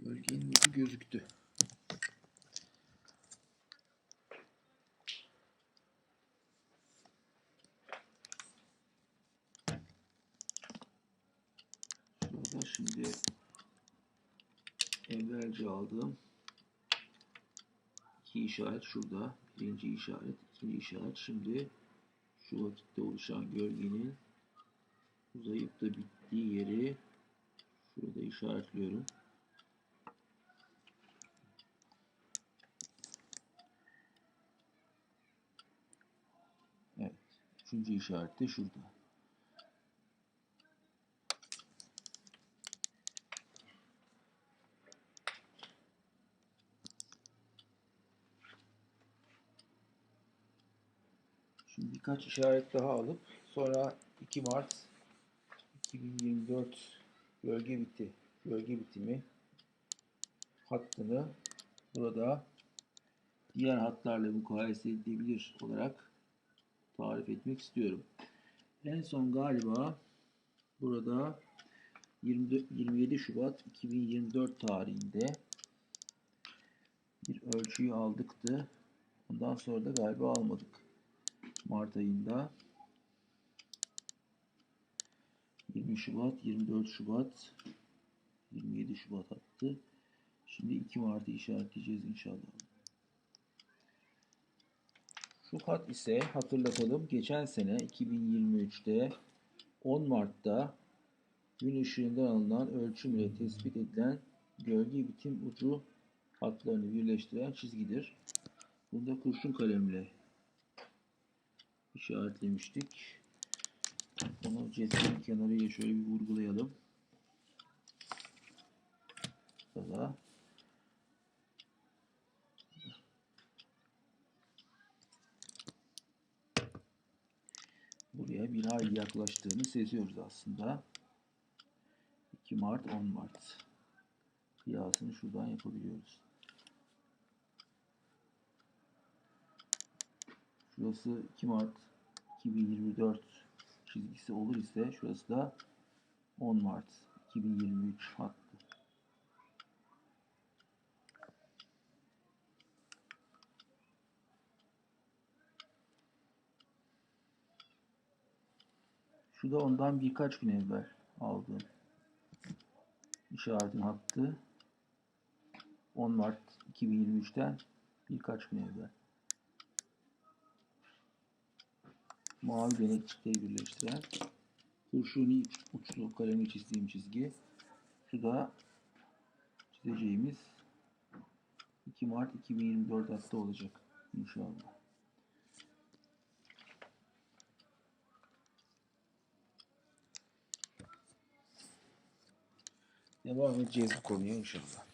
Gölgenin ucu gözüktü. Şurada şimdi evvelce aldığım iki işaret şurada. Birinci işaret, ikinci işaret. Şimdi şu vakitte oluşan gölgenin uzayıp da bittiği yeri şurada işaretliyorum. Üçüncü işaret de şurada. Şimdi birkaç işaret daha alıp sonra 2 Mart 2024 bölge biti, bölge bitimi hattını burada diğer hatlarla mukayese edilebilir olarak tarif etmek istiyorum. En son galiba burada 24, 27 Şubat 2024 tarihinde bir ölçüyü aldıktı. Ondan sonra da galiba almadık. Mart ayında 20 Şubat, 24 Şubat, 27 Şubat attı. Şimdi 2 Mart'ı işaretleyeceğiz inşallah. Şu hat ise hatırlatalım geçen sene 2023'te 10 Mart'ta gün ışığından alınan ölçüm ile tespit edilen gölge bitim ucu hatlarını birleştiren çizgidir. Bunu da kurşun kalemle işaretlemiştik. Onu cetvelin kenarıyla şöyle bir vurgulayalım. Burada buraya bir yaklaştığını seziyoruz aslında. 2 Mart 10 Mart kıyasını şuradan yapabiliyoruz. Şurası 2 Mart 2024 çizgisi olur ise şurası da 10 Mart 2023 hattı. Şu da ondan birkaç gün evvel aldığım işaretin hattı 10 Mart 2023'ten birkaç gün evvel. mavi benekçikleri birleştiren kurşuni uçlu kalemi çizdiğim çizgi. Şu da çizeceğimiz 2 Mart 2024 hatta olacak inşallah. Devam edeceğiz bu konuya inşallah.